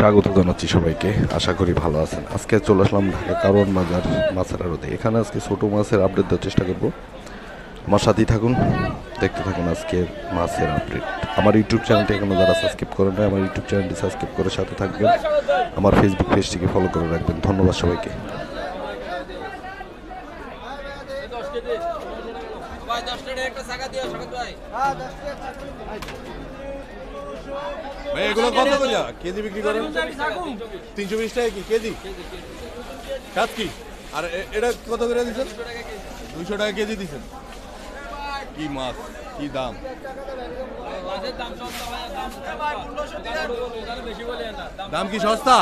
স্বাগত জানাচ্ছি সবাইকে। আশা করি ভালো আছেন। আজকে চলে আসলাম ঢাকা কারণ বাজার মাছের আড়তে। এখানে আজকে ছোটো মাছের আপডেট দেওয়ার চেষ্টা করব। আমার সাথেই থাকুন দেখতে থাকুন আজকের মাছের আপডেট আমার ইউটিউব চ্যানেলটি এখনও যারা সাবস্ক্রাইব করেন নাই আমার ইউটিউব চ্যানেলটি সাবস্ক্রাইব করে সাথে থাকবেন। আমার ফেসবুক পেজটিকে ফলো করে রাখবেন। ধন্যবাদ সবাইকে। ভাই দশ টাকা একটা ভাই। ভাই এগুলো কত করে? কেজি বিক্রি করেন? তিনশো বিশ টাকা কি? কেজি? কাজ কি? আর এটা কত করে দিচ্ছেন? দুইশো টাকা কেজি দিচ্ছেন। কি মাছ কি দাম? দাম কি সস্তা?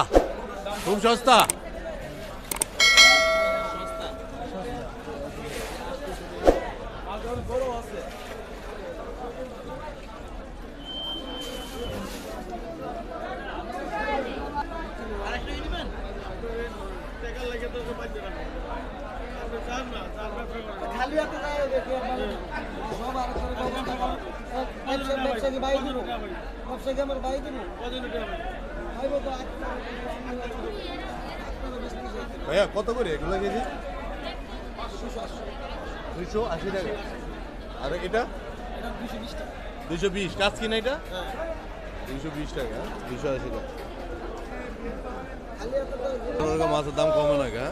খুব সস্তা। খালি হাতে যায় দেখি আপনার সব আর করে ব্যবসা ব্যবসা কি বাই দিব ব্যবসা কি আমার বাই দিব আইব ভাইয়া কত করে? এগুলো কেজি? দুইশো আশি টাকা। আর এটা? দুইশো বিশ। কাজ কি না এটা? দুইশো বিশ টাকা দুইশো আশি টাকা। মাছের দাম কমে না। গা